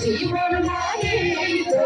জীবন মানে তো